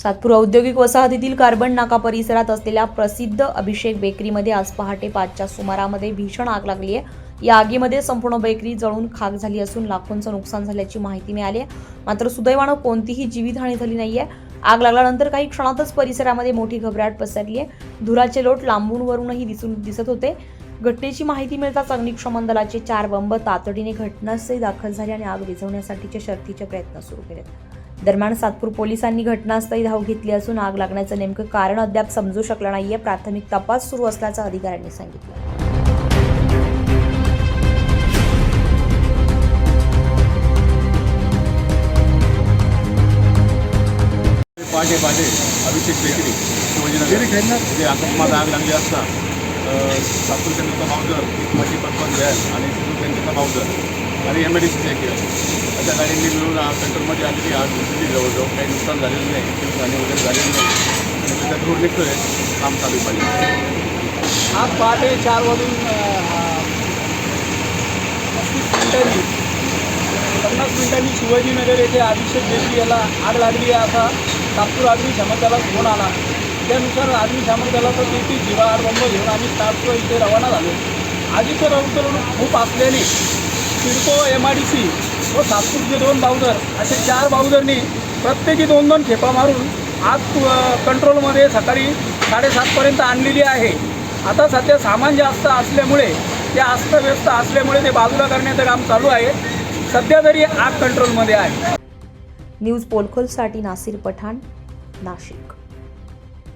सातपूर औद्योगिक वसाहतीतील कार्बन नाका परिसरात असलेल्या प्रसिद्ध अभिषेक बेकरीमध्ये आज पहाटे पाचच्या सुमारामध्ये भीषण आग लागली आहे. या आगीमध्ये संपूर्ण बेकरी जळून खाक झाली असून लाखोंचं नुकसान झाल्याची माहिती मिळाली आहे. मात्र सुदैवानं कोणतीही जीवितहानी झाली नाहीये. आग लागल्यानंतर काही क्षणातच परिसरामध्ये मोठी घबराट पसरली आहे. धुराचे लोट लांबून वरूनही दिसून दिसत होते. घटनेची माहिती मिळताच अग्निशमन दलाचे चार बंब तातडीने घटनास्थळी दाखल झाले आणि आग विझवण्यासाठीचे शर्थीचे प्रयत्न सुरू केले दरम्यान सातपूर पोलिसांनी घटनास्थळी धाव घेतली असून आग लागण्याचं नेमकं कारण अद्याप समजू शकलं नाहीये. प्राथमिक तपास सुरू असल्याचं अधिकाऱ्यांनी सांगितलं. पाटे पाटे अभिषेक बेकरी शिवाजीनगर. जे आकस्मात आग लागली असता अ, सातपूर केंद्राचा मावजर मशी पटपन व्हॅन आणि सिंधू केंद्राचा मावजर आणि एम ए डी सीचे केलं अशा गाडींनी मिळून आ- कंट्रोलमध्ये आलेली आज दिसली जवळजवळ काही नुकसान झालेलं नाही जीवहानी वगैरे झालेली नाही. आणि त्याच्यात रोड निघतोय काम चालू पाहिजे आज पहाटे चार वाजून पस्तीस मिनिटांनी. पन्नास मिनिटांनी शिवाजीनगर येथे अभिषेक बेकरी याला आग लागली आहे असा तात्पूर आदमी दलात फोन आला. त्यानुसार अग्निशमन दलाचा तेहतीस जीवा आठ बंब घेऊन आम्ही स्टाफचं इथे रवाना झालो. आधीचं रौद्र खूप असल्याने CIDCO M I D C व सातपूरचे दोन बाउदर असे चार बाउदरनी प्रत्येकी दोन दोन खेपा मारून आज कंट्रोलमध्ये सकाळी साडेसातपर्यंत आणलेली आहे. आता सध्या सामान जास्त असल्यामुळे ते अस्तव्यस्त असल्यामुळे ते बाजूला करण्याचं काम चालू आहे. सध्या तरी आग कंट्रोलमध्ये आहे. न्यूज पोलखोलसाठी नासिर पठाण नाशिक.